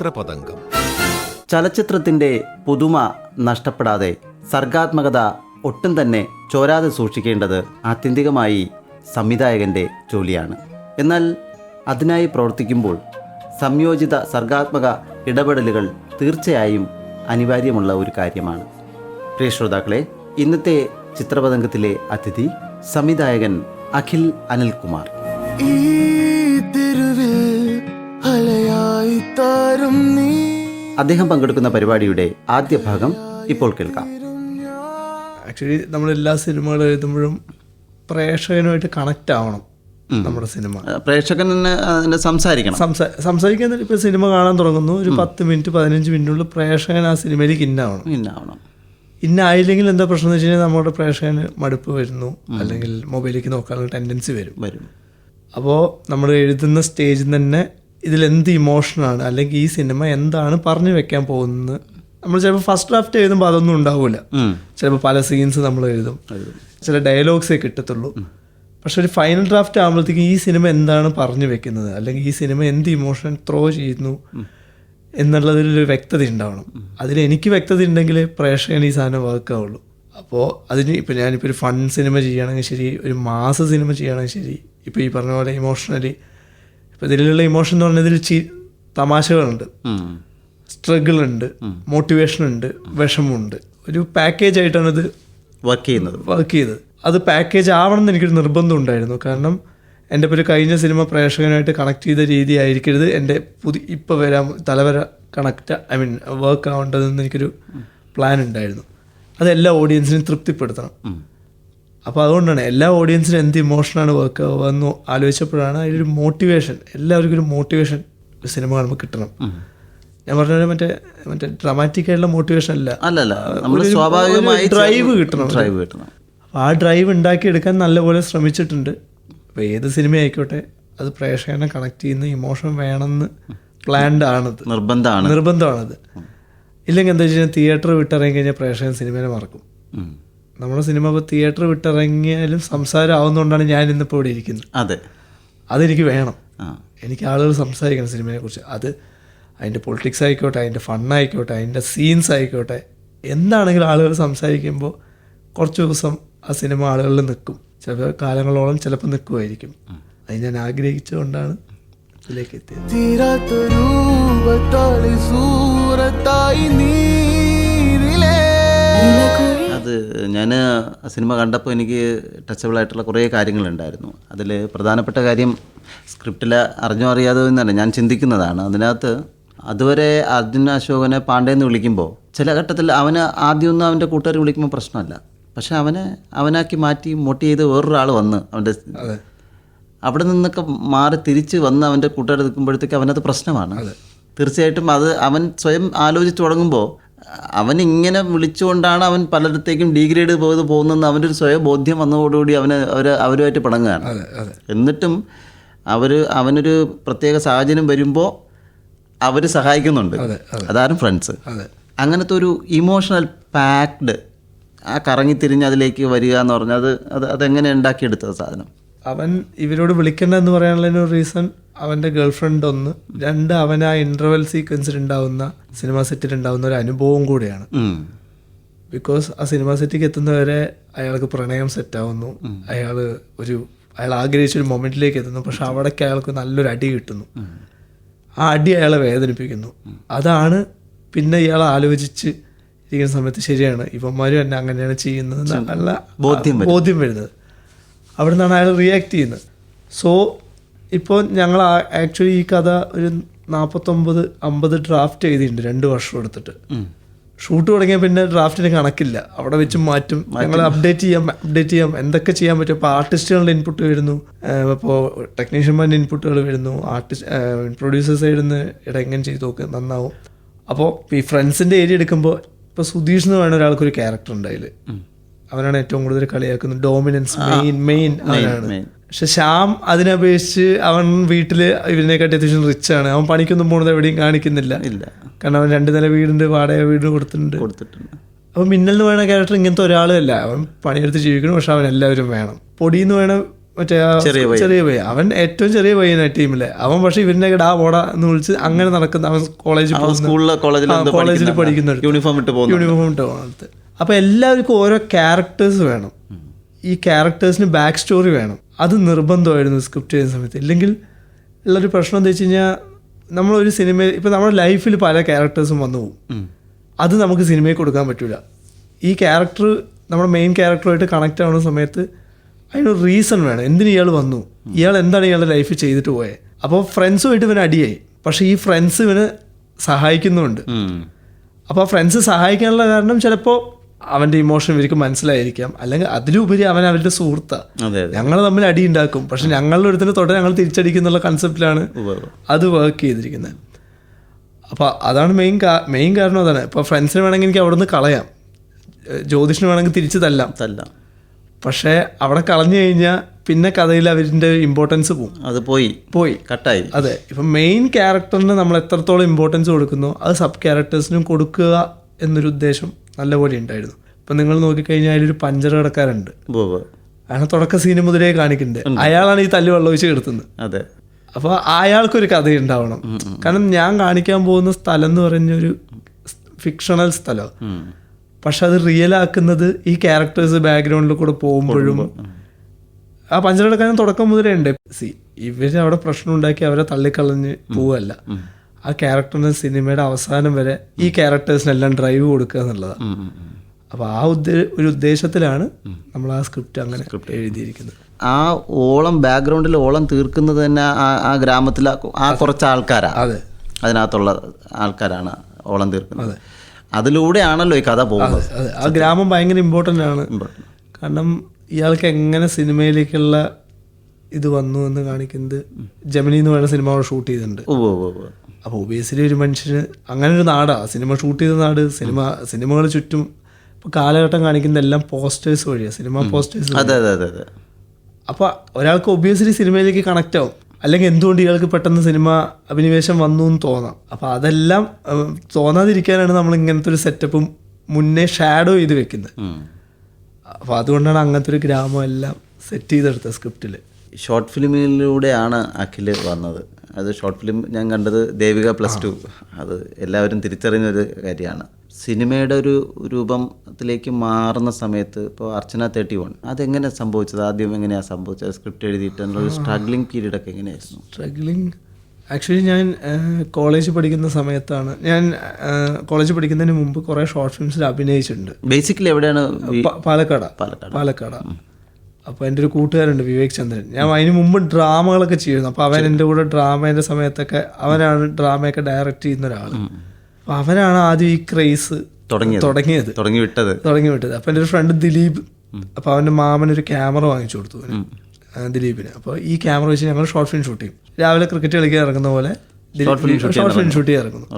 ചിത്രപതംഗം. ചലച്ചിത്രത്തിന്റെ പുതുമ നഷ്ടപ്പെടാതെ സർഗാത്മകത ഒട്ടും തന്നെ ചോരാതെ സൂക്ഷിക്കേണ്ടത് ആത്യന്തികമായി സംവിധായകന്റെ ജോലിയാണ്. എന്നാൽ അതിനായി പ്രവർത്തിക്കുമ്പോൾ സംയോജിത സർഗാത്മക ഇടപെടലുകൾ തീർച്ചയായും അനിവാര്യമുള്ള ഒരു കാര്യമാണ്. പ്രിയ ശ്രോതാക്കളെ ഇന്നത്തെ ചിത്രപതംഗത്തിലെ അതിഥി സംവിധായകൻ അഖിൽ അനിൽകുമാർ. ഈ തെരുവിൽ അദ്ദേഹം പങ്കെടുക്കുന്ന പരിപാടിയുടെ ആദ്യ ഭാഗം ഇപ്പോൾ കേൾക്കാം. ആക്ച്വലി നമ്മൾ എല്ലാ സിനിമകൾ എഴുതുമ്പോഴും പ്രേക്ഷകനുമായിട്ട് കണക്റ്റ് ആവണം നമ്മുടെ സിനിമ. പ്രേക്ഷകൻ സംസാരിക്കണം. സംസാ സംസാരിക്കാൻ ഇപ്പോൾ സിനിമ കാണാൻ തുടങ്ങുന്നു. ഒരു പത്ത് മിനിറ്റ് പതിനഞ്ച് മിനിറ്റിനുള്ളിൽ പ്രേക്ഷകൻ ആ സിനിമയിലേക്ക് ഇന്നാവണം ഇന്നാവണം. ഇന്നായില്ലെങ്കിൽ എന്താ പ്രശ്നം എന്ന് വെച്ച് കഴിഞ്ഞാൽ നമ്മുടെ പ്രേക്ഷകന് മടുപ്പ് വരുന്നു. അല്ലെങ്കിൽ മൊബൈലിലേക്ക് നോക്കാനുള്ള ടെൻഡൻസി വരും. വരും. അപ്പോൾ നമ്മൾ എഴുതുന്ന സ്റ്റേജിൽ തന്നെ ഇതിൽ എന്ത് ഇമോഷനാണ് അല്ലെങ്കിൽ ഈ സിനിമ എന്താണ് പറഞ്ഞു വെക്കാൻ പോകുന്നത്? നമ്മൾ ചിലപ്പോൾ ഫസ്റ്റ് ഡ്രാഫ്റ്റ് എഴുതുമ്പോൾ അതൊന്നും ഉണ്ടാവില്ല ചിലപ്പോൾ പല സീൻസ് നമ്മൾ എഴുതും. ചില ഡയലോഗ്സേ കിട്ടത്തുള്ളൂ. പക്ഷെ ഒരു ഫൈനൽ ഡ്രാഫ്റ്റ് ആകുമ്പോഴത്തേക്കും ഈ സിനിമ എന്താണ് പറഞ്ഞു വെക്കുന്നത്? അല്ലെങ്കിൽ ഈ സിനിമ എന്ത് ഇമോഷൻ ത്രോ ചെയ്യുന്നു? എന്നുള്ളതിലൊരു വ്യക്തത ഉണ്ടാവണം. അതിൽ എനിക്ക് വ്യക്തത ഉണ്ടെങ്കിൽ പ്രേക്ഷകൻ ഈ സാധനം വർക്ക് ആവുള്ളൂ അപ്പോൾ അതിന് ഇപ്പം ഞാനിപ്പോൾ ഒരു ഫൺ സിനിമ ചെയ്യുകയാണെങ്കിൽ ശരി ഒരു മാസ സിനിമ ചെയ്യുകയാണെങ്കിൽ ശരി. ഇപ്പോൾ ഈ പറഞ്ഞ പോലെ ഇമോഷണലി ഇപ്പോൾ ഇതിലുള്ള ഇമോഷൻ എന്ന് പറഞ്ഞതിൽ ചി തമാശകളുണ്ട്. സ്ട്രഗിൾ ഉണ്ട് മോട്ടിവേഷൻ ഉണ്ട് വിഷമമുണ്ട്. ഒരു പാക്കേജ് ആയിട്ടാണ് ഇത് വർക്ക് ചെയ്യുന്നത്. വർക്ക് ചെയ്തത്. അത് പാക്കേജ് ആവണം എന്ന് എനിക്കൊരു നിർബന്ധം ഉണ്ടായിരുന്നു. കാരണം എന്റെ ഒരു കഴിഞ്ഞ സിനിമ പ്രേക്ഷകനായിട്ട് കണക്ട് ചെയ്ത രീതി ആയിരിക്കരുത്. എന്റെ പുതിയ ഇപ്പോൾ വരാൻ തലവര കണക്റ്റ് ഐ മീൻ വർക്ക് ആവേണ്ടതെന്ന് എനിക്കൊരു പ്ലാൻ ഉണ്ടായിരുന്നു. അതെല്ലാ ഓഡിയൻസിനും തൃപ്തിപ്പെടുത്തണം. അപ്പോൾ അതുകൊണ്ടാണ് എല്ലാ ഓഡിയൻസിനും എന്ത് ഇമോഷനാണ് വർക്ക് ആവുക എന്ന് ആലോചിച്ചപ്പോഴാണ് അതിലൊരു മോട്ടിവേഷൻ എല്ലാവർക്കും ഒരു മോട്ടിവേഷൻ സിനിമ കാണുമ്പോൾ കിട്ടണം. ഞാൻ പറഞ്ഞ മറ്റേ മറ്റേ ഡ്രാമാറ്റിക് ആയിട്ടുള്ള മോട്ടിവേഷൻ അല്ല. അല്ലല്ല നമ്മൾ സ്വാഭാവികമായി ഡ്രൈവ് കിട്ടണം. ഡ്രൈവ് കിട്ടണം. അപ്പോൾ ആ ഡ്രൈവ് ഉണ്ടാക്കിയെടുക്കാൻ നല്ലപോലെ ശ്രമിച്ചിട്ടുണ്ട്. അപ്പോൾ ഏത് സിനിമ ആയിക്കോട്ടെ അത് പ്രേക്ഷകനെ കണക്ട് ചെയ്യുന്ന ഇമോഷൻ വേണമെന്ന് പ്ലാൻഡ് ആണത്. നിർബന്ധമാണ്. നിർബന്ധമാണത്. ഇല്ലെങ്കിൽ എന്താ വെച്ച് കഴിഞ്ഞാൽ തിയേറ്റർ വിട്ടിറങ്ങി കഴിഞ്ഞാൽ പ്രേക്ഷകൻ സിനിമയെ മറക്കും. നമ്മുടെ സിനിമ ഇപ്പോൾ തിയേറ്റർ വിട്ടിറങ്ങിയാലും സംസാരം ആവുന്നതുകൊണ്ടാണ് ഞാൻ ഇന്നിപ്പോൾ ഇവിടെ ഇരിക്കുന്നത്. അതെ. അതെനിക്ക് വേണം. എനിക്ക് ആളുകൾ സംസാരിക്കണം സിനിമയെ കുറിച്ച് അത് അതിന്റെ പൊളിറ്റിക്സ് ആയിക്കോട്ടെ അതിന്റെ ഫണ്ണായിക്കോട്ടെ അതിന്റെ സീൻസ് ആയിക്കോട്ടെ എന്താണെങ്കിലും ആളുകൾ സംസാരിക്കുമ്പോൾ കുറച്ച് ദിവസം ആ സിനിമ ആളുകളിൽ നിൽക്കും. ചിലപ്പോൾ കാലങ്ങളോളം ചിലപ്പോൾ നിൽക്കുമായിരിക്കും. അത് ഞാൻ ആഗ്രഹിച്ചുകൊണ്ടാണ് ഇതിലേക്ക് എത്തിയത്. അത് ഞാൻ സിനിമ കണ്ടപ്പോൾ എനിക്ക് ടച്ചബിൾ ആയിട്ടുള്ള കുറേ കാര്യങ്ങളുണ്ടായിരുന്നു. അതിൽ പ്രധാനപ്പെട്ട കാര്യം സ്ക്രിപ്റ്റിൽ അറിഞ്ഞോ അറിയാതോ എന്നല്ല ഞാൻ ചിന്തിക്കുന്നതാണ്. അതിനകത്ത് അതുവരെ അർജുൻ അശോകനെ പാണ്ഡേന്ന് വിളിക്കുമ്പോൾ ചില ഘട്ടത്തിൽ അവന് ആദ്യമൊന്നും അവന്റെ കൂട്ടുകാർ വിളിക്കുമ്പോൾ പ്രശ്നമല്ല. പക്ഷെ അവനെ അവനാക്കി മാറ്റി മോട്ടി ചെയ്ത് വേറൊരാൾ വന്ന് അവന്റെ അവിടെ നിന്നൊക്കെ മാറി തിരിച്ച് വന്ന് അവന്റെ കൂട്ടുകാർ നിൽക്കുമ്പോഴത്തേക്ക് അവനത് പ്രശ്നമാണ്. തീർച്ചയായിട്ടും അത് അവൻ സ്വയം ആലോചിച്ച് തുടങ്ങുമ്പോൾ അവൻ ഇങ്ങനെ വിളിച്ചുകൊണ്ടാണ് അവൻ പലയിടത്തേക്കും ഡീഗ്രേഡ് പോയത് പോകുന്നതെന്ന് അവന്റെ ഒരു സ്വയം ബോധ്യം വന്നതോടുകൂടി അവന് അവർ അവരുമായിട്ട് പിണങ്ങുകയാണ്. എന്നിട്ടും അവർ അവനൊരു പ്രത്യേക സാഹചര്യം വരുമ്പോൾ അവർ സഹായിക്കുന്നുണ്ട്. അതാരും ഫ്രണ്ട്സ്. അങ്ങനത്തെ ഒരു ഇമോഷണൽ പാക്ഡ് ആ കറങ്ങി തിരിഞ്ഞ് അതിലേക്ക് വരിക എന്ന് പറഞ്ഞാൽ അത് അത് അതെങ്ങനെ ഉണ്ടാക്കിയെടുത്തത് സാധനം? അവൻ ഇവരോട് വിളിക്കണ്ട എന്ന് പറയാനുള്ള ഒരു റീസൺ അവന്റെ ഗേൾഫ്രണ്ട് ഒന്ന്. രണ്ട് അവൻ ആ ഇന്റർവെൽ സീക്വൻസിൽ ഉണ്ടാവുന്ന സിനിമ സെറ്റിൽ ഉണ്ടാവുന്ന ഒരു അനുഭവം കൂടിയാണ്. ബിക്കോസ് ആ സിനിമ സെറ്റിലേക്ക് എത്തുന്നവരെ അയാൾക്ക് പ്രണയം സെറ്റാവുന്നു അയാൾ ഒരു അയാൾ ആഗ്രഹിച്ച ഒരു മൊമെന്റിലേക്ക് എത്തുന്നു. പക്ഷെ അവിടേക്ക് അയാൾക്ക് നല്ലൊരു അടി കിട്ടുന്നു. ആ അടി അയാളെ വേദനിപ്പിക്കുന്നു. അതാണ് പിന്നെ ഇയാൾ ആലോചിച്ച് ഇരിക്കുന്ന സമയത്ത് ശരിയാണ്. ഇവന്മാരും എന്നെ അങ്ങനെയാണ് ചെയ്യുന്നത്. നല്ല ബോധ്യം ബോധ്യം വരുന്നത്. അവിടെ നിന്നാണ് അയാൾ റിയാക്ട് ചെയ്യുന്നത്. സോ ഇപ്പോൾ ഞങ്ങൾ ആക്ച്വലി ഈ കഥ ഒരു നാൽപ്പത്തൊമ്പത് അമ്പത് ഡ്രാഫ്റ്റ് ചെയ്തിട്ടുണ്ട് രണ്ട് വർഷം എടുത്തിട്ട്. ഷൂട്ട് തുടങ്ങിയ പിന്നെ ഡ്രാഫ്റ്റിന് കണക്കില്ല. അവിടെ വെച്ച് മാറ്റും. ഞങ്ങൾ അപ്ഡേറ്റ് ചെയ്യാം അപ്ഡേറ്റ് ചെയ്യാം. എന്തൊക്കെ ചെയ്യാൻ പറ്റും? ഇപ്പോൾ ആർട്ടിസ്റ്റുകളുടെ ഇൻപുട്ട് വരുന്നു. ഇപ്പോൾ ടെക്നീഷ്യന്മാരുടെ ഇൻപുട്ടുകൾ വരുന്നു. ആർട്ടിസ്റ്റ് പ്രൊഡ്യൂസേഴ്സ് സൈഡിൽ നിന്ന് ഇട എങ്ങനെ ചെയ്ത് നോക്ക് നന്നാവും. അപ്പോൾ ഈ ഫ്രണ്ട്സിന്റെ ഏരിയ എടുക്കുമ്പോൾ ഇപ്പോൾ സുധീഷ് എന്ന് പറയുന്ന ഒരാൾക്കൊരു ക്യാരക്ടർ ഉണ്ട് അതിൽ അവനാണ് ഏറ്റവും കൂടുതൽ കളിയാക്കുന്നത്. ഡോമിനൻസ് മെയിൻ മെയിൻ അവനാണ്. പക്ഷെ ശ്യാം അതിനപേക്ഷിച്ച് അവൻ വീട്ടിൽ ഇവരിനെക്കാട്ടി അത്യാവശ്യം റിച്ച് ആണ്. അവൻ പണിക്കൊന്നും പോണത് എവിടെയും കാണിക്കുന്നില്ല. ഇല്ല. കാരണം അവൻ രണ്ട് നില വീടുണ്ട് വാടക വീട് കൊടുത്തിട്ടുണ്ട്. കൊടുത്തിട്ടുണ്ട്. അപ്പം മിന്നൽ എന്ന് വേണ ക്യാരക്ടർ ഇങ്ങനത്തെ ഒരാളല്ല. അവൻ പണിയെടുത്ത് ജീവിക്കണം പക്ഷെ അവൻ എല്ലാവരും വേണം. പൊടി എന്ന് വേണം മറ്റേ ചെറിയ പയ്യൻ. പയ്യൻ. അവൻ ഏറ്റവും ചെറിയ പയ്യനാണ് ടീമിലെ അവൻ പക്ഷെ ഇവന്റെ ഡാ പോടാ എന്ന് വിളിച്ച് അങ്ങനെ നടക്കുന്ന അവൻ കോളേജിൽ കോളേജിൽ പഠിക്കുന്ന യൂണിഫോം ഇട്ട് പോകുന്നു യൂണിഫോം ഇട്ട് പോകണത് അപ്പൊ എല്ലാവർക്കും ഓരോ ക്യാരക്ടേഴ്സ് വേണം. ഈ ക്യാരക്ടേഴ്സിന് ബാക്ക് സ്റ്റോറി വേണം. അത് നിർബന്ധമായിരുന്നു സ്ക്രിപ്റ്റ് ചെയ്യുന്ന സമയത്ത്. ഇല്ലെങ്കിൽ ഉള്ളൊരു പ്രശ്നം എന്താ വെച്ച് കഴിഞ്ഞാൽ നമ്മളൊരു സിനിമയിൽ ഇപ്പം നമ്മുടെ ലൈഫിൽ പല ക്യാരക്ടേഴ്സും വന്നു പോകും. അത് നമുക്ക് സിനിമയിൽ കൊടുക്കാൻ പറ്റില്ല ഈ ക്യാരക്ടർ നമ്മുടെ മെയിൻ ക്യാരക്ടറുമായിട്ട് കണക്റ്റ് ആവുന്ന സമയത്ത് അതിനൊരു റീസൺ വേണം. എന്തിന് ഇയാൾ വന്നു? ഇയാൾ എന്താണ് ഇയാളുടെ ലൈഫിൽ ചെയ്തിട്ട് പോയത് അപ്പോൾ ഫ്രണ്ട്സുമായിട്ട് ഇവന് അടിയായി. പക്ഷേ ഈ ഫ്രണ്ട്സ് ഇവന് സഹായിക്കുന്നുമുണ്ട് അപ്പോൾ ആ ഫ്രണ്ട്സ് സഹായിക്കാനുള്ള കാരണം ചിലപ്പോൾ അവന്റെ ഇമോഷൻ ഇവർക്ക് മനസ്സിലായിരിക്കാം. അല്ലെങ്കിൽ അതിലുപരി അവൻ അവരുടെ സുഹൃത്താണ് ഞങ്ങൾ തമ്മിൽ അടി ഉണ്ടാക്കും. പക്ഷെ ഞങ്ങളുടെ ഒരുത്തിന് തൊട്ട് ഞങ്ങൾ തിരിച്ചടിക്കുന്നുള്ള കൺസെപ്റ്റിലാണ്. അത് വർക്ക് ചെയ്തിരിക്കുന്നത്. അപ്പോൾ അതാണ് മെയിൻ മെയിൻ കാരണം അതാണ്. ഇപ്പോൾ ഫ്രണ്ട്സിന് വേണമെങ്കിൽ എനിക്ക് അവിടെ നിന്ന് കളയാം. ജ്യോതിഷിന് വേണമെങ്കിൽ തിരിച്ച് തല്ലാം. തല്ലാം. പക്ഷേ അവിടെ കളഞ്ഞു കഴിഞ്ഞാൽ പിന്നെ കഥയിൽ അവരിന്റെ ഇമ്പോർട്ടൻസ് പോകും അത് പോയി. പോയി. കട്ടായി. അതെ. ഇപ്പം മെയിൻ ക്യാരക്ടറിന് നമ്മൾ എത്രത്തോളം ഇമ്പോർട്ടൻസ് കൊടുക്കുന്നു അത് സബ് ക്യാരക്ടേഴ്സിനും കൊടുക്കുക എന്നൊരു ഉദ്ദേശം നല്ലപോലെ ഉണ്ടായിരുന്നു. ഇപ്പം നിങ്ങൾ നോക്കിക്കഴിഞ്ഞാൽ അതിലൊരു പഞ്ചർ കിടക്കാറുണ്ട് അയാൾ തുടക്ക സീന് മുതലേ കാണിക്കുന്നുണ്ട്. അയാളാണ് ഈ തല്ല് വെള്ളമൊഴിച്ച് കിടത്തുന്നത്. അതെ. അപ്പോൾ അയാൾക്കൊരു കഥ ഉണ്ടാവണം. കാരണം ഞാൻ കാണിക്കാൻ പോകുന്ന സ്ഥലം എന്ന് പറഞ്ഞൊരു ഫിക്ഷണൽ സ്ഥലം. പക്ഷെ അത് റിയൽ ആക്കുന്നത് ഈ ക്യാരക്ടേഴ്സ് ബാക്ക്ഗ്രൗണ്ടിൽ കൂടെ പോകുമ്പോഴും ആ പഞ്ചറടക്കാൻ തുടക്കം മുതലേ ഉണ്ട്. സി ഇവർ അവിടെ പ്രശ്നം ഉണ്ടാക്കി അവരെ തള്ളിക്കളഞ്ഞ് പോവല്ല. ആ ക്യാരക്ടറിന് സിനിമയുടെ അവസാനം വരെ ഈ ക്യാരക്ടേഴ്സിനെല്ലാം ഡ്രൈവ് കൊടുക്കുക എന്നുള്ളതാണ് ഉം, ഉം, ഉം. അപ്പൊ ആ ഉദ്ദേ ഒരു ഉദ്ദേശത്തിലാണ് നമ്മൾ ആ സ്ക്രിപ്റ്റ് അങ്ങനെ എഴുതിയിരിക്കുന്നത്. ആ ഓളം ബാക്ക്ഗ്രൗണ്ടിൽ ഓളം തീർക്കുന്നത് തന്നെ ആ ആ ഗ്രാമത്തിലെ ആ കുറച്ച് ആൾക്കാരാ. അതെ. അതിനകത്തുള്ള ആൾക്കാരാണ് ഓളം തീർക്കുന്നത്. അതിലൂടെയാണല്ലോ ഈ കഥ പോകുന്നത്. ആ ഗ്രാമം ഭയങ്കര ഇമ്പോർട്ടന്റ് ആണ്. കാരണം ഇയാൾക്ക് എങ്ങനെ സിനിമയിലേക്കുള്ള ഇത് വന്നു എന്ന് കാണിക്കുന്നത് ജമിനി എന്ന് പറയുന്ന സിനിമ ഷൂട്ട് ചെയ്തിട്ടുണ്ട്. അപ്പോൾ ഒബിയസ്ലി ഒരു മനുഷ്യന് അങ്ങനെ ഒരു നാടാണ് സിനിമ ഷൂട്ട് ചെയ്ത നാട് സിനിമ സിനിമകൾ ചുറ്റും ഇപ്പോൾ കാലഘട്ടം കാണിക്കുന്ന എല്ലാം പോസ്റ്റേഴ്സ് വഴിയാണ് സിനിമ പോസ്റ്റേഴ്സ് അതെ അതെ അതെ അതെ. അപ്പോൾ ഒരാൾക്ക് ഒബിയസ്ലി സിനിമയിലേക്ക് കണക്റ്റ് ആവും. അല്ലെങ്കിൽ എന്തുകൊണ്ട് ഇയാൾക്ക് പെട്ടെന്ന് സിനിമ അഭിനിവേശം വന്നു എന്ന് തോന്നാം. അപ്പോൾ അതെല്ലാം തോന്നാതിരിക്കാനാണ് നമ്മൾ ഇങ്ങനത്തെ ഒരു സെറ്റപ്പും മുന്നേ ഷാഡോ ചെയ്ത് വെക്കുന്നത്. അപ്പോൾ അതുകൊണ്ടാണ് അങ്ങനത്തെ ഒരു ഗ്രാമം എല്ലാം സെറ്റ് ചെയ്തെടുത്തത് സ്ക്രിപ്റ്റിൽ ഷോർട്ട് ഫിലിമിലൂടെയാണ് അഖിൽ വന്നത്. അത് ഷോർട്ട് ഫിലിം ഞാൻ കണ്ടത് ദേവിക പ്ലസ് ടു അത് എല്ലാവരും തിരിച്ചറിഞ്ഞൊരു കാര്യമാണ്. സിനിമയുടെ ഒരു രൂപത്തിലേക്ക് മാറുന്ന സമയത്ത് ഇപ്പോൾ അർച്ചന തേർട്ടി വൺ അതെങ്ങനെ സംഭവിച്ചത്? ആദ്യം എങ്ങനെയാണ് സംഭവിച്ചത്? സ്ക്രിപ്റ്റ് എഴുതിയിട്ട് ഒരു സ്ട്രഗ്ലിംഗ് പീരീഡ് ഒക്കെ എങ്ങനെയായിരുന്നു? സ്ട്രഗ്ലിംഗ് ആക്ച്വലി ഞാൻ കോളേജ് പഠിക്കുന്ന സമയത്താണ്. ഞാൻ കോളേജ് പഠിക്കുന്നതിന് മുമ്പ് കുറേ ഷോർട്ട് ഫിലിംസിൽ അഭിനയിച്ചിട്ടുണ്ട്. ബേസിക്കലി എവിടെയാണ് പാലക്കാട്. പാലക്കാട്. പാലക്കാട്. അപ്പോൾ എന്റെ ഒരു കൂട്ടുകാരുണ്ട് വിവേക് ചന്ദ്രൻ. ഞാൻ അതിന് മുമ്പ് ഡ്രാമകളൊക്കെ ചെയ്യുന്നു അപ്പോൾ അവൻ എന്റെ കൂടെ ഡ്രാമേന്റെ സമയത്തൊക്കെ അവനാണ് ഡ്രാമയൊക്കെ ഡയറക്റ്റ് ചെയ്യുന്ന ഒരാൾ അപ്പോൾ അവനാണ് ആദ്യം ഈ ക്രൈസ് തുടങ്ങിയത്. തുടങ്ങി വിട്ടത്. തുടങ്ങി വിട്ടത്. അപ്പോൾ എന്റെ ഒരു ഫ്രണ്ട് ദിലീപ് അപ്പോൾ അവന്റെ മാമൻ ഒരു ക്യാമറ വാങ്ങിച്ചു കൊടുത്തു. ദിലീപിന്. അപ്പോൾ ഈ ക്യാമറ വെച്ച് ഞങ്ങൾ ഷോർട്ട് ഫിലിം ഷൂട്ട് ചെയ്യും. രാവിലെ ക്രിക്കറ്റ് കളിക്കാൻ ഇറങ്ങുന്ന പോലെ ഷോർട്ട് ഫിലിം ഷൂട്ട് ചെയ്യാൻ ഇറങ്ങുന്നു.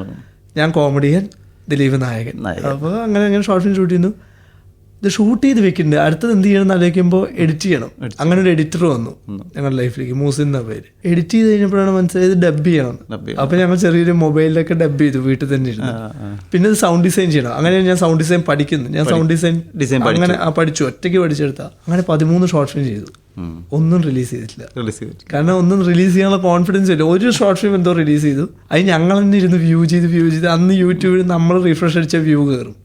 ഞാൻ കോമഡിയൻ ദിലീപ് നായകൻ. അപ്പോൾ അങ്ങനെ അങ്ങനെ ഷോർട്ട് ഫിലിം ഷൂട്ട് ചെയ്യുന്നു. ഇത് ഷൂട്ട് ചെയ്ത് വെക്കുന്നുണ്ട് അടുത്തത് എന്ത് ചെയ്യണം എന്ന് ആലോചിക്കുമ്പോൾ എഡിറ്റ് ചെയ്യണം. അങ്ങനെ ഒരു എഡിറ്റർ വന്നു ഞങ്ങളുടെ ലൈഫിലേക്ക് മൂസിൻ എന്ന പേര്. എഡിറ്റ് ചെയ്ത് കഴിഞ്ഞപ്പോഴാണ് മനസ്സിലായത് ഡബ് ചെയ്യണം. അപ്പോൾ ഞങ്ങൾ ചെറിയൊരു മൊബൈലിലൊക്കെ ഡബ് ചെയ്തു വീട്ടിൽ തന്നെ ഇരുന്നു. പിന്നെ ഇത് സൗണ്ട് ഡിസൈൻ ചെയ്യണം. അങ്ങനെ ഞാൻ സൗണ്ട് ഡിസൈൻ പഠിക്കുന്നു. ഞാൻ സൗണ്ട് ഡിസൈൻ ഡിസൈൻ അങ്ങനെ പഠിച്ചു ഒറ്റയ്ക്ക് പഠിച്ചെടുത്ത. അങ്ങനെ പതിമൂന്ന് ഷോർട്ട് ഫിലിം ചെയ്തു. ഒന്നും റിലീസ് ചെയ്തിട്ടില്ല. റിലീസ് ചെയ്തിട്ടില്ല. കാരണം ഒന്നും റിലീസ് ചെയ്യാനുള്ള കോൺഫിഡൻസ് ഇല്ല. ഒരു ഷോർട്ട് ഫിലിം എന്തോ റിലീസ് ചെയ്തു. അത് ഞങ്ങൾ തന്നെ ഇരുന്ന് വ്യൂ ചെയ്ത് വ്യൂ ചെയ്ത് അന്ന് യൂട്യൂബിൽ നമ്മൾ റിഫ്രഷ് അടിച്ച വ്യൂ കയറും.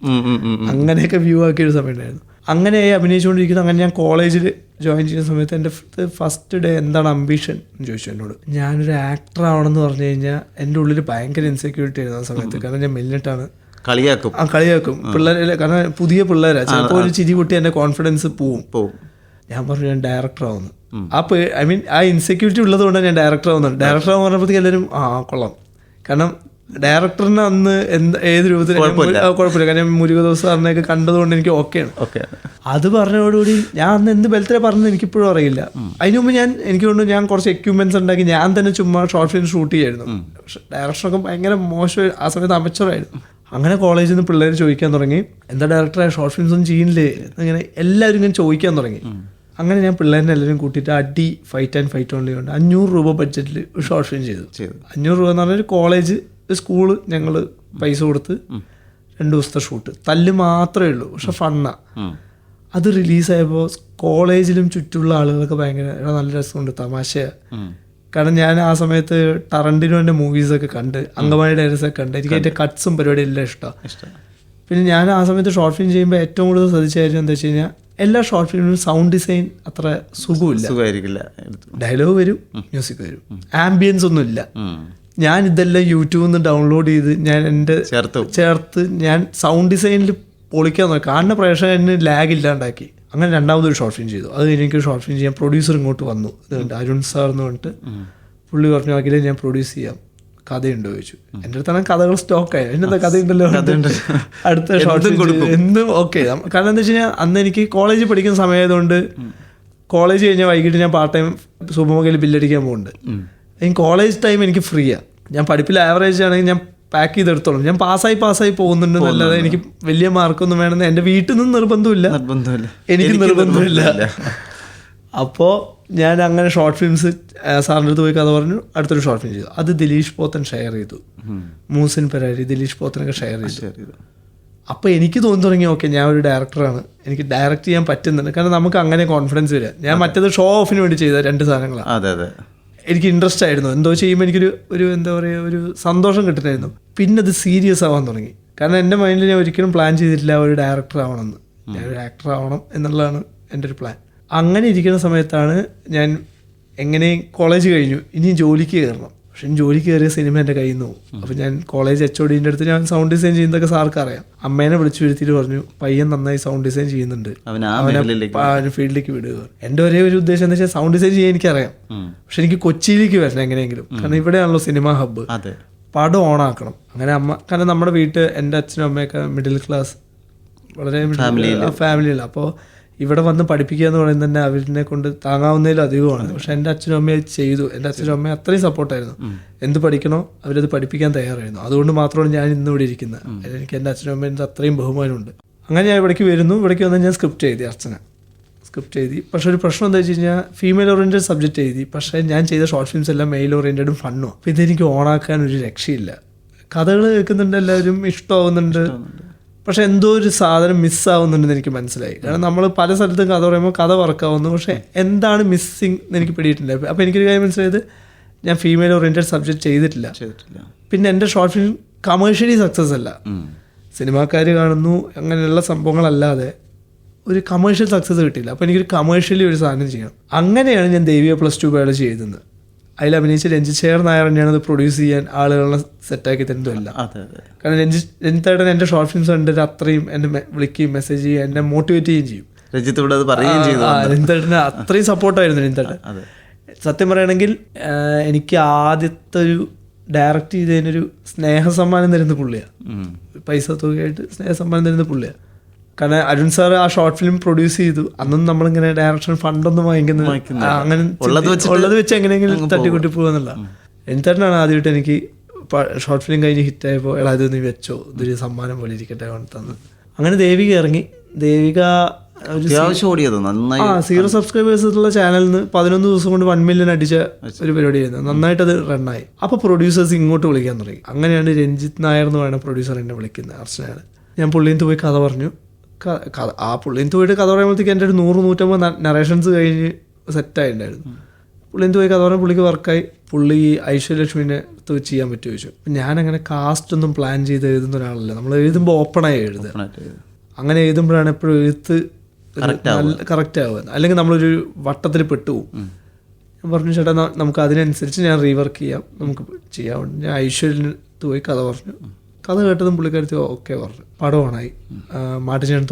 അങ്ങനെയൊക്കെ വ്യൂ ആക്കിയ ഒരു സമയമുണ്ടായിരുന്നു അങ്ങനെ അഭിനയിച്ചുകൊണ്ടിരിക്കുന്നു. അങ്ങനെ ഞാൻ കോളേജിൽ ജോയിൻ ചെയ്യുന്ന സമയത്ത് എന്റെ ഫസ്റ്റ് ഡേ എന്താണ് അംബിഷൻ എന്ന് ചോദിച്ചു എന്നോട്. ഞാനൊരു ആക്ടർ ആവണമെന്ന് പറഞ്ഞു കഴിഞ്ഞാൽ എന്റെ ഉള്ളിൽ ഭയങ്കര ഇൻസെക്യൂരിറ്റി ആയിരുന്നു ആ സമയത്ത്. കാരണം ഞാൻ മെല്ലിട്ടാണ് കളിയാക്കും. ആ കളിയാക്കും. പിള്ളേരെ കാരണം പുതിയ പിള്ളേരാണ് ചിലപ്പോൾ ഒരു ചിരി കുട്ടി എന്റെ കോൺഫിഡൻസ് പോവും. ഞാൻ പറഞ്ഞു ഞാൻ ഡയറക്ടർ ആവുന്നു. ആ ഐ മീൻ ആ ഇൻസെക്യൂരിറ്റി ഉള്ളത് കൊണ്ടാണ് ഞാൻ ഡയറക്ടർ ആവുന്നത്. ഡയറക്ടർ ആവാൻ പറഞ്ഞപ്പോഴത്തേക്ക് എല്ലാവരും ആ കൊള്ളാം. കാരണം ഡയറക്ടറിന് അന്ന് എന്ത് ഏത് രൂപത്തിൽ കുഴപ്പമില്ല. കാരണം മുരുകദോസ് സാറിനെയൊക്കെ കണ്ടതുകൊണ്ട് എനിക്ക് ഓക്കെയാണ്. ഓക്കെ. അത് പറഞ്ഞതോടുകൂടി ഞാൻ അന്ന് എന്ത് ബലത്തിലെ പറഞ്ഞത് എനിക്കിപ്പോഴും അറിയില്ല. അതിനു മുമ്പ് ഞാൻ എനിക്ക് തോന്നുന്നു ഞാൻ കുറച്ച് എക്യുപ്മെന്റ്സ് ഉണ്ടാക്കി. ഞാൻ തന്നെ ചുമ്മാ ഷോർട്ട് ഫിലിം ഷൂട്ട് ചെയ്യായിരുന്നു. പക്ഷെ ഡയറക്ഷനൊക്കെ ഭയങ്കര മോശം ആ സമയത്ത് അമച്ചറായിരുന്നു അങ്ങനെ കോളേജിൽ നിന്ന് പിള്ളേർ ചോദിക്കാൻ തുടങ്ങി എന്താ ഡയറക്ടറെ ഷോർട്ട് ഫിലിംസ് ഒന്നും ചെയ്യുന്നില്ലേ അങ്ങനെ എല്ലാവരും ഇങ്ങനെ ചോദിക്കാൻ തുടങ്ങി. അങ്ങനെ ഞാൻ പിള്ളേരെ എല്ലാവരും കൂട്ടിയിട്ട് അടി ഫൈറ്റ് ആൻഡ് ഫൈറ്റ് ഓൺലി ഉണ്ട് അഞ്ഞൂറ് രൂപ ബഡ്ജറ്റിൽ ഒരു ഷോർട്ട് ഫിലിം ചെയ്തു. ചെയ്തു. അഞ്ഞൂറ് രൂപ എന്ന് പറഞ്ഞാൽ ഒരു കോളേജ് സ്കൂൾ ഞങ്ങൾ പൈസ കൊടുത്ത് രണ്ട് ദിവസത്തെ ഷൂട്ട് തല്ല് മാത്രമേ ഉള്ളൂ പക്ഷെ ഫണ്ണാ അത് റിലീസായപ്പോൾ കോളേജിലും ചുറ്റുമുള്ള ആളുകളൊക്കെ ഭയങ്കര "എടാ, നല്ല രസമുണ്ട് തമാശ ഉം. കാരണം ഞാൻ ആ സമയത്ത് ടറന്റിനോന്റെ മൂവീസൊക്കെ കണ്ട് അങ്കമാലി ഡയറീസ് ഒക്കെ കണ്ട്. എനിക്ക് അതിന്റെ കട്ട്സും പരിപാടിയും എല്ലാം ഇഷ്ടമാണ് പിന്നെ ഞാൻ ആ സമയത്ത് ഷോർട്ട് ഫിലിം ചെയ്യുമ്പോൾ ഏറ്റവും കൂടുതൽ ശ്രദ്ധിച്ച കാര്യം എന്താ വെച്ച് കഴിഞ്ഞാൽ എല്ലാ ഷോർട്ട് ഫിലിമിനും സൗണ്ട് ഡിസൈൻ അത്ര സുഖമില്ല. സുഖമായിരിക്കില്ല. ഡയലോഗ് വരും മ്യൂസിക് വരും. ആംബിയൻസ് ഒന്നും ഇല്ല ഞാൻ ഇതെല്ലാം യൂട്യൂബിൽ നിന്ന് ഡൗൺലോഡ് ചെയ്ത് ഞാൻ എന്റെ ചേർത്ത് ചേർത്ത് ഞാൻ സൗണ്ട് ഡിസൈനിൽ പൊളിക്കാൻ നോക്കി. കാണുന്ന പ്രേക്ഷകന് ലാഗ് ഇല്ലാണ്ടാക്കി. അങ്ങനെ രണ്ടാമതൊരു ഷോർട്ട് ഫിലിം ചെയ്തു. അത് എനിക്ക് ഷോർട്ട് ഫിലിം ചെയ്യാൻ പ്രൊഡ്യൂസർ ഇങ്ങോട്ട് വന്നു. അരുൺ സാർ എന്ന് പറഞ്ഞിട്ട് പുള്ളി പറഞ്ഞു ആക്കിയില്ലേ ഞാൻ പ്രൊഡ്യൂസ് ചെയ്യാം. കഥയുണ്ടോ ചോദിച്ചു. എന്റെ അടുത്താണ് കഥകൾ സ്റ്റോക്കായി അതിനെന്താ കഥയുണ്ടല്ലോ? അടുത്ത ഷോർട്ട് എന്തും ഓക്കെ കാരണം എന്താ വെച്ച് കഴിഞ്ഞാൽ അന്ന് എനിക്ക് കോളേജിൽ പഠിക്കുന്ന സമയമായതുകൊണ്ട് കോളേജ് കഴിഞ്ഞാൽ വൈകിട്ട് ഞാൻ പാർട്ട് ടൈം സൂപ്പർമാർക്കറ്റിൽ ബില്ലടിക്കാൻ പോകുന്നുണ്ട് എനിക്ക് കോളേജ് ടൈം എനിക്ക് ഫ്രീയാണ് ഞാൻ പഠിപ്പിൽ ആവറേജ് ആണെങ്കിൽ ഞാൻ പാക്ക് ചെയ്തെടുത്തോളും. ഞാൻ പാസ്സായി പാസ്സായി പോകുന്നുണ്ട് എന്നല്ലാതെ എനിക്ക് വലിയ മാർക്കൊന്നും വേണമെന്ന് എന്റെ വീട്ടിൽ നിന്ന് നിർബന്ധമില്ല. നിർബന്ധമില്ല. എനിക്ക് നിർബന്ധമില്ല. അപ്പോൾ ഞാൻ അങ്ങനെ ഷോർട്ട് ഫിലിംസ് സാറിന്റെ അടുത്ത് പോയി കഥ പറഞ്ഞു അടുത്തൊരു ഷോർട്ട് ഫിലിം ചെയ്തു. അത് ദിലീഷ് പോത്തൻ ഷെയർ ചെയ്തു. മൂസിൻ പരാരി ദിലീഷ് പോത്തനൊക്കെ ഷെയർ ചെയ്തു. അപ്പോൾ എനിക്ക് തോന്നി തുടങ്ങി ഓക്കെ ഞാൻ ഒരു ഡയറക്ടറാണ് എനിക്ക് ഡയറക്റ്റ് ചെയ്യാൻ പറ്റുന്നുണ്ട്. കാരണം നമുക്ക് അങ്ങനെ കോൺഫിഡൻസ് വരിക. ഞാൻ മറ്റേത് ഷോ ഓഫിന് വേണ്ടി ചെയ്ത രണ്ട് സാധനങ്ങളാണ് അതെ അതെ. എനിക്ക് ഇൻട്രസ്റ്റ് ആയിരുന്നു. എന്തോ ചെയ്യുമ്പോൾ എനിക്കൊരു ഒരു എന്താ പറയുക ഒരു സന്തോഷം കിട്ടുന്നായിരുന്നു പിന്നെ അത് സീരിയസ് ആവാൻ തുടങ്ങി. കാരണം എന്റെ മൈൻഡിൽ ഞാൻ ഒരിക്കലും പ്ലാൻ ചെയ്തിട്ടില്ല ഒരു ഡയറക്ടർ ആവണമെന്ന്. ഞാൻ ഒരു ആക്ടർ ആവണം എന്നുള്ളതാണ് എന്റെ ഒരു പ്ലാൻ അങ്ങനെ ഇരിക്കുന്ന സമയത്താണ് ഞാൻ എങ്ങനെ കോളേജ് കഴിഞ്ഞു. ഇനി ജോലിക്ക് കയറണം. പക്ഷെ ജോലിക്ക് കയറിയ സിനിമ എന്റെ കയ്യിൽ നിന്ന് പോകും. അപ്പം ഞാൻ കോളേജ് എച്ച് ഒ ഡിന്റെ അടുത്ത് ഞാൻ സൗണ്ട് ഡിസൈൻ ചെയ്യുന്നതൊക്കെ സാർക്ക് അറിയാം. അമ്മേനെ വിളിച്ചു വരുത്തിയിട്ട് പറഞ്ഞു പയ്യൻ നന്നായി സൗണ്ട് ഡിസൈൻ ചെയ്യുന്നുണ്ട്. അവനെ ഫീൽഡിലേക്ക് വിടുക എന്റെ ഒരേ ഒരു ഉദ്ദേശം എന്താ വെച്ചാൽ സൗണ്ട് ഡിസൈൻ ചെയ്യാൻ എനിക്കറിയാം. പക്ഷെ എനിക്ക് കൊച്ചിയിലേക്ക് വരണം എങ്ങനെയെങ്കിലും. കാരണം ഇവിടെയാണല്ലോ സിനിമ ഹബ്ബ് പടം ഓണാക്കണം അങ്ങനെ അമ്മ കാരണം നമ്മുടെ വീട്ടിൽ എന്റെ അച്ഛനും അമ്മയൊക്കെ മിഡിൽ ക്ലാസ് വളരെ ഫാമിലിയില്ല അപ്പോൾ ഇവിടെ വന്ന് പഠിപ്പിക്കുക എന്ന് പറയുന്നത് തന്നെ അവരിനെ കൊണ്ട് താങ്ങാവുന്നതിലും അധികമാണ്. പക്ഷെ എന്റെ അച്ഛനും അമ്മയും ചെയ്തു. എന്റെ അച്ഛനും അമ്മയും അത്രയും സപ്പോർട്ടായിരുന്നു. എന്ത് പഠിക്കണോ അവരത് പഠിപ്പിക്കാൻ തയ്യാറായിരുന്നു. അതുകൊണ്ട് മാത്രമാണ് ഞാൻ ഇന്ന് ഇവിടെ ഇരിക്കുന്നത്. എനിക്ക് എന്റെ അച്ഛനും അമ്മേന്റെ അത്രയും ബഹുമാനമുണ്ട്. അങ്ങനെ ഞാൻ ഇവിടേക്ക് വരുന്നു. ഇവിടേക്ക് വന്ന് ഞാൻ സ്ക്രിപ്റ്റ് എഴുതി അർച്ചന. സ്ക്രിപ്റ്റ് എഴുതി. പക്ഷെ ഒരു പ്രശ്നം എന്താ വെച്ച് കഴിഞ്ഞാൽ ഫീമെയിൽ ഓറിയന്റഡ് സബ്ജക്റ്റ് എഴുതി. പക്ഷേ ഞാൻ ചെയ്ത ഷോർട്ട് ഫിലിംസ് എല്ലാം മെയിൽ ഓറിയന്റഡും ഫണ്ണും അപ്പോൾ ഇതെനിക്ക് ഓണാക്കാൻ ഒരു രക്ഷയില്ല. കഥകൾ കേൾക്കുന്നുണ്ട് എല്ലാവരും. ഇഷ്ടമാവുന്നുണ്ട്. പക്ഷെ എന്തോ ഒരു സാധനം മിസ്സാവുന്നുണ്ടെന്ന് എനിക്ക് മനസ്സിലായി. കാരണം നമ്മൾ പല സ്ഥലത്തും കഥ പറയുമ്പോൾ കഥ വർക്കാവുന്നു പക്ഷെ എന്താണ് മിസ്സിങ് എന്ന് എനിക്ക് പിടിയിട്ടില്ല. അപ്പോൾ എനിക്കൊരു കാര്യം മനസ്സിലായത് ഞാൻ ഫീമെയിൽ ഓറിയന്റഡ് സബ്ജക്റ്റ് ചെയ്തിട്ടില്ല. ചെയ്തിട്ടില്ല. പിന്നെ എന്റെ ഷോർട്ട് ഫിലിം കമേഴ്ഷ്യലി സക്സസ് അല്ല. സിനിമാക്കാർ കാണുന്നു അങ്ങനെയുള്ള സംഭവങ്ങളല്ലാതെ ഒരു കമേഴ്ഷ്യൽ സക്സസ് കിട്ടിയില്ല. അപ്പോൾ എനിക്കൊരു കമേഴ്ഷ്യലി ഒരു സാധനം ചെയ്യണം. അങ്ങനെയാണ് ഞാൻ ദേവിയ പ്ലസ് ടു ബയോളജി എഴുതുന്നത് അതിൽ അഭിനയിച്ച രഞ്ജിത് ശേഖർ നായർ തന്നെയാണ് അത് പ്രൊഡ്യൂസ് ചെയ്യാൻ ആളുകളെ സെറ്റാക്കി തരുന്നതല്ല കാരണം ആയിട്ട് രഞ്ജിത്തേട്ടൻ എന്റെ ഷോർട്ട് ഫിലിംസ് കണ്ടിട്ട് അത്രയും എന്നെ വിളിക്കുകയും മെസ്സേജ് ചെയ്യുകയും എന്നെ മോട്ടിവേറ്റ് ചെയ്യുകയും ചെയ്യും. രഞ്ജിത്ത് ഇവിടെ അത് പറയുകയും ചെയ്തു രഞ്ജിത്തേട്ടന് അത്രയും സപ്പോർട്ടായിരുന്നു രഞ്ജിത്തേട്ടൻ സത്യം പറയുകയാണെങ്കിൽ എനിക്ക് ആദ്യത്തെ ഒരു ഡയറക്റ്റ് ചെയ്തതിനൊരു സ്നേഹ സമ്മാനം തരുന്ന പുള്ളിയാണ് പൈസ തുകയായിട്ട് സ്നേഹ സമ്മാനം തരുന്ന പുള്ളിയാണ് കാരണം അരുൺ സാർ ആ ഷോർട്ട് ഫിലിം പ്രൊഡ്യൂസ് ചെയ്തു. അന്നും നമ്മളിങ്ങനെ ഡയറക്ഷൻ ഫണ്ടൊന്നും വാങ്ങിക്കുന്നത് അങ്ങനെ ഉള്ളത് വെച്ച് എങ്ങനെയെങ്കിലും തട്ടിക്കൂട്ടി പോകുന്നില്ല എന്നിട്ടാണ് ആദ്യമായിട്ട് എനിക്ക് ഷോർട്ട് ഫിലിം കഴിഞ്ഞ് ഹിറ്റായപ്പോൾ എടാ ഇത് നീ വെച്ചോ ഇതൊരു സമ്മാനം പോലെ ഇരിക്കട്ടെ തന്നു അങ്ങനെ ദേവിക ഇറങ്ങി. ദേവിക സീറോ സബ്സ്ക്രൈബേഴ്സ് ഉള്ള ചാനലിൽ നിന്ന് പതിനൊന്ന് ദിവസം കൊണ്ട് വൺ മില്യൺ അടിച്ച ഒരു പരിപാടി ആയിരുന്നു. നന്നായിട്ട് അത് റണ്ണായി അപ്പൊ പ്രൊഡ്യൂസേഴ്സ് ഇങ്ങോട്ട് വിളിക്കാൻ തുടങ്ങി. അങ്ങനെയാണ് രഞ്ജിത്ത് നായർ എന്ന് പറയുന്ന പ്രൊഡ്യൂസർ എന്നെ വിളിക്കുന്നത് അർച്ചനയാണ്. ഞാൻ പുള്ളിയിൽ പോയി കഥ പറഞ്ഞു. ആ പുള്ളിയിൽ പോയിട്ട് കഥ പറയുമ്പോഴത്തേക്ക് എന്റെ ഒരു നൂറ് നൂറ്റമ്പത് നറേഷൻസ് കഴിഞ്ഞ് സെറ്റായിട്ടുണ്ടായിരുന്നു പുള്ളിയിൽ പോയി കഥ പറഞ്ഞ പുള്ളിക്ക് വർക്കായി പുള്ളി ഐശ്വര്യലക്ഷ്മിനെ അടുത്ത് ചെയ്യാൻ പറ്റുമോ ചോദിച്ചു. അപ്പം ഞാനങ്ങനെ കാസ്റ്റ് ഒന്നും പ്ലാൻ ചെയ്ത് എഴുതുന്ന ഒരാളല്ല. നമ്മൾ എഴുതുമ്പോൾ ഓപ്പണായി എഴുതുക. അങ്ങനെ എഴുതുമ്പോഴാണ് എപ്പോഴും എഴുത്ത് കറക്റ്റ് ആവുക. അല്ലെങ്കിൽ നമ്മളൊരു വട്ടത്തിൽ പെട്ടുപോകും ഞാൻ പറഞ്ഞു ചേട്ടാ നമുക്ക് അതിനനുസരിച്ച് ഞാൻ റീവർക്ക് ചെയ്യാം. നമുക്ക് ചെയ്യാം. ഞാൻ ഐശ്വര്യത്ത് പോയി കഥ പറഞ്ഞു. കഥ കേട്ടതും പുള്ളിക്കാരത്തി ഓക്കെ പറഞ്ഞു. പടം ഓണായി.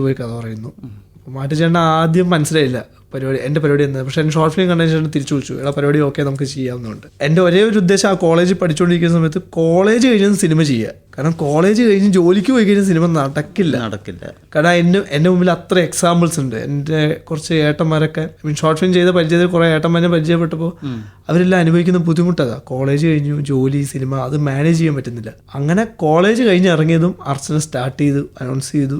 പോയി കഥ പറയുന്നു. അപ്പോൾ ആദ്യം മനസ്സിലായില്ല. പരിപാടി എന്റെ പരിപാടി എന്താ? പക്ഷേ എന്റെ ഷോർട്ട് ഫിലിം കണ്ടതിന് തിരിച്ചു വിളിച്ചു. എടാ പരിപാടി ഓക്കെ നമുക്ക് ചെയ്യാവുന്നുണ്ട് എന്റെ ഒരേ ഒരു ഉദ്ദേശം ആ കോളേജിൽ പഠിച്ചുകൊണ്ടിരിക്കുന്ന സമയത്ത് കോളേജ് കഴിഞ്ഞ് സിനിമ ചെയ്യുക. കാരണം കോളേജ് കഴിഞ്ഞ് ജോലിക്ക് പോയി കഴിഞ്ഞാൽ സിനിമ നടക്കില്ല. നടക്കില്ല. കാരണം എന്റെ എന്റെ മുമ്പിൽ അത്ര എക്സാമ്പിൾസ് ഉണ്ട്. എന്റെ കുറച്ച് ഏട്ടന്മാരൊക്കെ ഐ മീൻ ഷോർട്ട് ഫിലിം ചെയ്ത പരിചയത്തിൽ കുറേ ഏട്ടന്മാരെ പരിചയപ്പെട്ടപ്പോൾ അവരെല്ലാം അനുഭവിക്കുന്ന ബുദ്ധിമുട്ടതാ. കോളേജ് കഴിഞ്ഞു ജോലി സിനിമ അത് മാനേജ് ചെയ്യാൻ പറ്റുന്നില്ല. അങ്ങനെ കോളേജ് കഴിഞ്ഞ് ഇറങ്ങിയതും അർച്ചന സ്റ്റാർട്ട് ചെയ്തു അനൗൺസ് ചെയ്തു.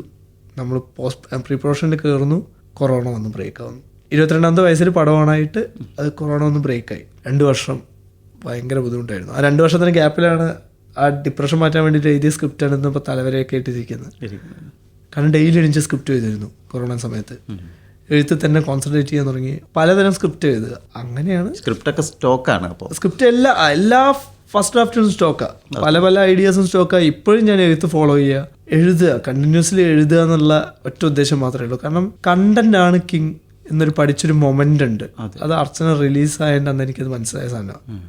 നമ്മൾ പോസ്റ്റ് പ്രിപ്പറേഷനിൽ കയറുന്നു കൊറോണ വന്ന് ബ്രേക്ക് ആവുന്നു. ഇരുപത്തിരണ്ടാമത്തെ വയസ്സിൽ പടമാണായിട്ട് അത് കൊറോണ വന്ന് ബ്രേക്കായി രണ്ട് വർഷം ഭയങ്കര ബുദ്ധിമുട്ടായിരുന്നു. ആ രണ്ട് വർഷത്തിന് ഗ്യാപ്പിലാണ് ആ ഡിപ്രഷൻ മാറ്റാൻ വേണ്ടിയിട്ട് എഴുതിയ സ്ക്രിപ്റ്റാണ് ഇന്നിപ്പോൾ തലവരെയൊക്കെ ഇട്ടിരിക്കുന്നത്. കാരണം ഡെയിലി എണീച്ച് സ്ക്രിപ്റ്റ് എഴുതിയിരുന്നു കൊറോണ സമയത്ത്. എഴുത്ത് തന്നെ കോൺസെൻട്രേറ്റ് ചെയ്യാൻ തുടങ്ങി. പലതരം സ്ക്രിപ്റ്റ് എഴുതുക. അങ്ങനെയാണ് സ്ക്രിപ്റ്റൊക്കെ സ്റ്റോക്കാണ് അപ്പോൾ സ്ക്രിപ്റ്റ് എല്ലാ എല്ലാ ഫസ്റ്റ് ഡ്രാഫ്റ്റും സ്റ്റോക്കാണ് പല പല ഐഡിയാസും സ്റ്റോക്കാണ് ഇപ്പോഴും ഞാൻ എഴുത്ത് ഫോളോ ചെയ്യുക. എഴുതുക. കണ്ടിന്യൂസ്ലി എഴുതുക എന്നുള്ള ഒറ്റ ഉദ്ദേശം മാത്രമേ ഉള്ളൂ. കാരണം കണ്ടന്റ് ആണ് കിങ് എന്നൊരു പഠിച്ചൊരു മൊമെന്റ് ഉണ്ട്. അത്. അർച്ചന റിലീസ് ആയതുകൊണ്ട് അന്ന് എനിക്കത് മനസ്സിലായ സാധനമാണ്.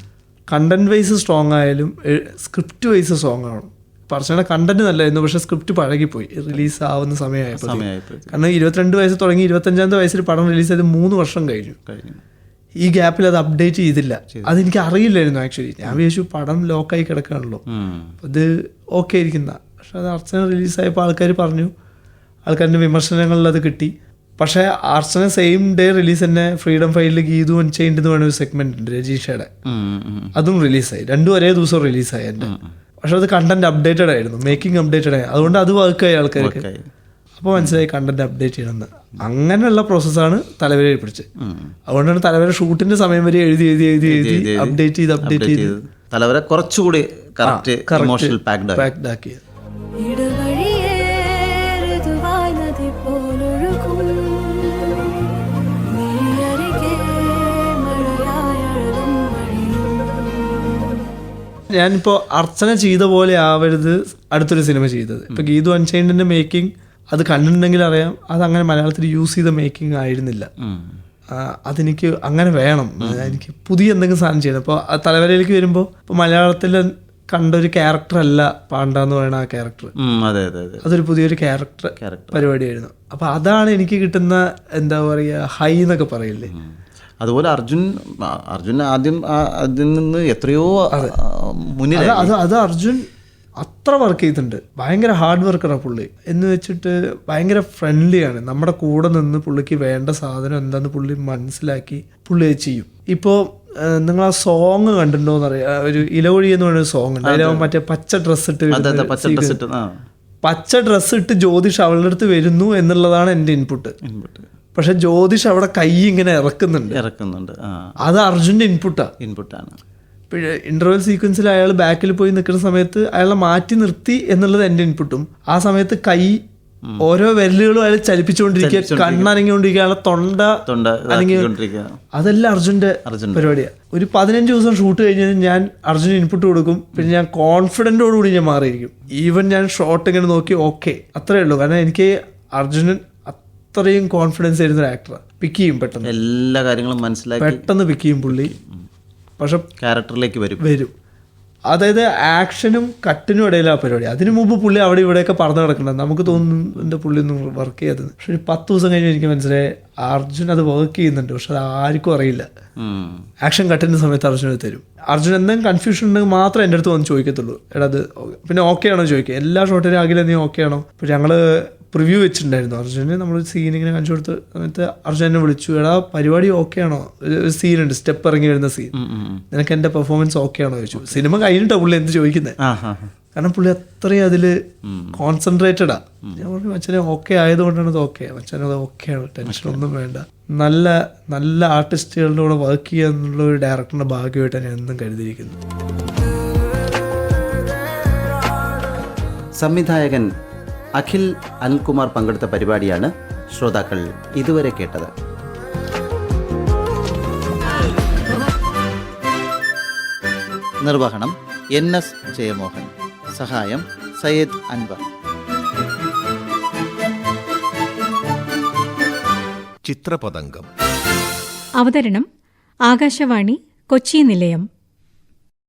കണ്ടന്റ് വൈസ് സ്ട്രോങ് ആയാലും സ്ക്രിപ്റ്റ് വൈസ് സ്ട്രോങ് ആണ് ഇപ്പം അർച്ചനയുടെ കണ്ടന്റ് നല്ലായിരുന്നു പക്ഷെ സ്ക്രിപ്റ്റ് പഴകിപ്പോയി. റിലീസ് ആവുന്ന സമയമായപ്പോൾ കാരണം ഇരുപത്തിരണ്ട് വയസ്സ് തുടങ്ങി ഇരുപത്തഞ്ചാമത്തെ വയസ്സിൽ പടം റിലീസ് ചെയ്ത് മൂന്ന് വർഷം കഴിഞ്ഞു. ഈ ഗ്യാപ്പിൽ അത് അപ്ഡേറ്റ് ചെയ്തില്ല. അതെനിക്ക് അറിയില്ലായിരുന്നു ആക്ച്വലി ഞാൻ വിചാരിച്ചു പടം ലോക്കായി കിടക്കുകയാണല്ലോ. അത് ഓക്കെ ഇരിക്കുന്ന പക്ഷെ അത് അർച്ചന റിലീസായപ്പോൾ ആൾക്കാർ പറഞ്ഞു ആൾക്കാരുടെ വിമർശനങ്ങളിൽ അത് കിട്ടി. പക്ഷേ ആർസന സെയിം ഡേ റിലീസ് തന്നെ ഫ്രീഡം ഫൈലിൽ ഗീതു അൺചൈൻഡ് എന്ന് പറയുന്ന ഒരു സെഗ്മെന്റ് ഉണ്ട് രജീഷയുടെ. അതും റിലീസായി രണ്ടും ഒരേ ദിവസം റിലീസായി എന്റെ. പക്ഷെ അത് കണ്ടന്റ് അപ്ഡേറ്റഡ് ആയിരുന്നു. മേക്കിംഗ് അപ്ഡേറ്റഡ് ആയി. അതുകൊണ്ട് അത് വർക്കായി ആൾക്കാർക്ക്. അപ്പോൾ മനസ്സിലായി കണ്ടന്റ് അപ്ഡേറ്റ് ചെയ്യണമെന്ന്. അങ്ങനെയുള്ള പ്രോസസ്സാണ് തലവരെ പിടിച്ച്. അതുകൊണ്ടാണ് തലവരെ ഷൂട്ടിന്റെ സമയം വരെ എഴുതി എഴുതി എഴുതി എഴുതി അപ്ഡേറ്റ് ചെയ്ത് അപ്ഡേറ്റ് ചെയ്ത്. തലവരെ കുറച്ചുകൂടി കറക്റ്റ് ഇമോഷണൽ പാക്ഡ് ആയി. ഞാനിപ്പോ അർച്ചന ചെയ്ത പോലെ ആവരുത് അടുത്തൊരു സിനിമ ചെയ്തത്. ഇപ്പൊ ഗീതു അൺചൈൻഡിന്റെ മേക്കിംഗ് അത് കണ്ടിട്ടുണ്ടെങ്കിൽ അറിയാം. അത് അങ്ങനെ മലയാളത്തിൽ യൂസ് ചെയ്ത മേക്കിംഗ് ആയിരുന്നില്ല. അതെനിക്ക് അങ്ങനെ വേണം. എനിക്ക് പുതിയ എന്തെങ്കിലും സാധനം ചെയ്യണം. അപ്പോൾ തലവരയിലേക്ക് വരുമ്പോൾ ഇപ്പോൾ മലയാളത്തിൽ കണ്ട ഒരു ക്യാരക്ടർ അല്ല പാണ്ട എന്ന് പറയുന്ന ആ ക്യാരക്ടർ അതെ അതെ അതെ. അതൊരു പുതിയൊരു ക്യാരക്ടർ പരിപാടി പരിപാടിയായിരുന്നു. അപ്പോൾ അതാണ് എനിക്ക് കിട്ടുന്ന എന്താ പറയുക ഹൈ എന്നൊക്കെ പറയില്ലേ. അതുപോലെ അർജുൻ അർജുൻ ആദ്യം അതിൽ നിന്ന് എത്രയോ മുന്നിൽ അത്. അത് അർജുൻ അത്ര വർക്ക് ചെയ്തിട്ടുണ്ട്. ഭയങ്കര ഹാർഡ് വർക്കറാണ് പുള്ളി. എന്ന് വെച്ചിട്ട് ഭയങ്കര ഫ്രണ്ട്ലിയാണ് നമ്മുടെ കൂടെ നിന്ന് പുള്ളിക്ക് വേണ്ട സാധനം എന്താന്ന് പുള്ളി മനസ്സിലാക്കി പുള്ളി ചെയ്യും. ഇപ്പോൾ നിങ്ങൾ ആ സോങ് കണ്ടിട്ടുണ്ടോ എന്നറിയാം ഒരു ഇലവഴി എന്ന് പറയുന്ന സോങ് ഉണ്ട്. അതിലാവും മറ്റേ പച്ച ഡ്രസ്സ് ഇട്ട് അതെ അതെ പച്ച ഡ്രസ് ഇട്ട് പച്ച ഡ്രസ്സ് ഇട്ട് ജ്യോതിഷ് അവളുടെ അടുത്ത് വരുന്നു എന്നുള്ളതാണ് എന്റെ ഇൻപുട്ട് ഇൻപുട്ട് പക്ഷെ ജ്യോതിഷ് അവിടെ കൈ ഇങ്ങനെ ഇറക്കുന്നുണ്ട്. ഇറക്കുന്നുണ്ട്. അത് അർജുന്റെ ഇൻപുട്ടാണ് ഇൻപുട്ടാണ് ഇന്റർവെൽ സീക്വൻസിൽ അയാൾ ബാക്കിൽ പോയി നിൽക്കുന്ന സമയത്ത് അയാളെ മാറ്റി നിർത്തി എന്നുള്ളത് എന്റെ ഇൻപുട്ടും ആ സമയത്ത് കൈ ഓരോ വിരലുകളും അയാൾ ചലിപ്പിച്ചുകൊണ്ടിരിക്കുക. കണ്ണനങ്ങിക്കൊണ്ടിരിക്കുക. അയാളെ തൊണ്ട തൊണ്ട അനങ്ങിക്കൊണ്ടിരിക്കുക. അതെല്ലാം അർജുന്റെ. പരിപാടിയാണ് ഒരു പതിനഞ്ച് ദിവസം ഷൂട്ട് കഴിഞ്ഞാൽ ഞാൻ അർജുന് ഇൻപുട്ട് കൊടുക്കും. പിന്നെ ഞാൻ കോൺഫിഡന്റോടുകൂടി ഞാൻ മാറിയിരിക്കും. ഈവൻ ഞാൻ ഷോട്ട് ഇങ്ങനെ നോക്കി ഓക്കെ അത്രേ ഉള്ളൂ. കാരണം എനിക്ക് അർജുനൻ അത്രയും കോൺഫിഡൻസ് ആയിരുന്ന ഒരു ആക്ടറാണ് പിക്ക് ചെയ്യും പെട്ടെന്ന്. എല്ലാ കാര്യങ്ങളും മനസ്സിലാക്കി. പെട്ടെന്ന് പിക്ക് ചെയ്യും പുള്ളി. പക്ഷെ ക്യാരക്ടറിലേക്ക് വരും. വരും. അതായത് ആക്ഷനും കട്ടിനും ഇടയിലാ പരിപാടി. അതിനു മുമ്പ് പുള്ളി അവിടെ ഇവിടെയൊക്കെ പറഞ്ഞു കിടക്കണം നമുക്ക് തോന്നുന്നു എന്റെ പുള്ളി ഒന്നും വർക്ക് ചെയ്തത് പക്ഷെ ഒരു പത്ത് ദിവസം കഴിഞ്ഞ് എനിക്ക് മനസ്സിലായി അർജുൻ അത് വർക്ക് ചെയ്യുന്നുണ്ട്. പക്ഷെ അത് ആർക്കും അറിയില്ല. ആക്ഷൻ കട്ടിന്റെ സമയത്ത് അർജുന തരും. അർജുൻ എന്തെങ്കിലും കൺഫ്യൂഷൻ ഉണ്ടെങ്കിൽ മാത്രം എന്റെ അടുത്ത് വന്ന് ചോദിക്കത്തുള്ളൂ. എടാ അത് പിന്നെ ഓക്കെ ആണോ ചോദിക്കുക. എല്ലാ ഷോട്ടിനും ആകില്ല നീ ഓക്കെ ആണോ? ഇപ്പോൾ ഞങ്ങൾ പ്രിവ്യൂ വെച്ചിട്ടുണ്ടായിരുന്നു. അർജുനെ നമ്മൾ സീൻ ഇങ്ങനെ കാണിച്ചു കൊടുത്ത് എന്നിട്ട് അർജുനെ വിളിച്ചു. എടാ പരിപാടി ഓക്കെ ആണോ? ഒരു സീൻ ഉണ്ട്. സ്റ്റെപ്പ് ഇറങ്ങി വരുന്ന സീൻ. നിനക്ക് എന്റെ പെർഫോമൻസ് ഓക്കെ ആണോ ചോദിച്ചു. സിനിമ കഴിഞ്ഞിട്ടാ പുള്ളി എന്ത് ചോദിക്കുന്നത് കാരണം പുള്ളി അത്രയും അതിൽ കോൺസെൻട്രേറ്റഡാ ഞാൻ പറഞ്ഞു അച്ഛനെ ഓക്കെ ആയതുകൊണ്ടാണ് അത് ഓക്കെ അച്ഛനത് അത് ഓക്കെയാണ് ടെൻഷൻ ഒന്നും വേണ്ട. നല്ല നല്ല ആർട്ടിസ്റ്റുകളുടെ കൂടെ വർക്ക് ചെയ്യുക എന്നുള്ള ഒരു ഡയറക്ടറിന്റെ ഭാഗ്യമായിട്ടാണ് ഞാൻ എന്നും കരുതിയിരിക്കുന്നത്. സംവിധായകൻ അഖിൽ അനിൽകുമാർ പങ്കെടുത്ത പരിപാടിയാണ് ശ്രോതാക്കൾ ഇതുവരെ കേട്ടത്. നിർവഹണം എൻ എസ് ജയമോഹൻ സഹായം സയ്യദ് അൻവർ. ചിത്രപതംഗം. അവതരണം ആകാശവാണി കൊച്ചി നിലയം.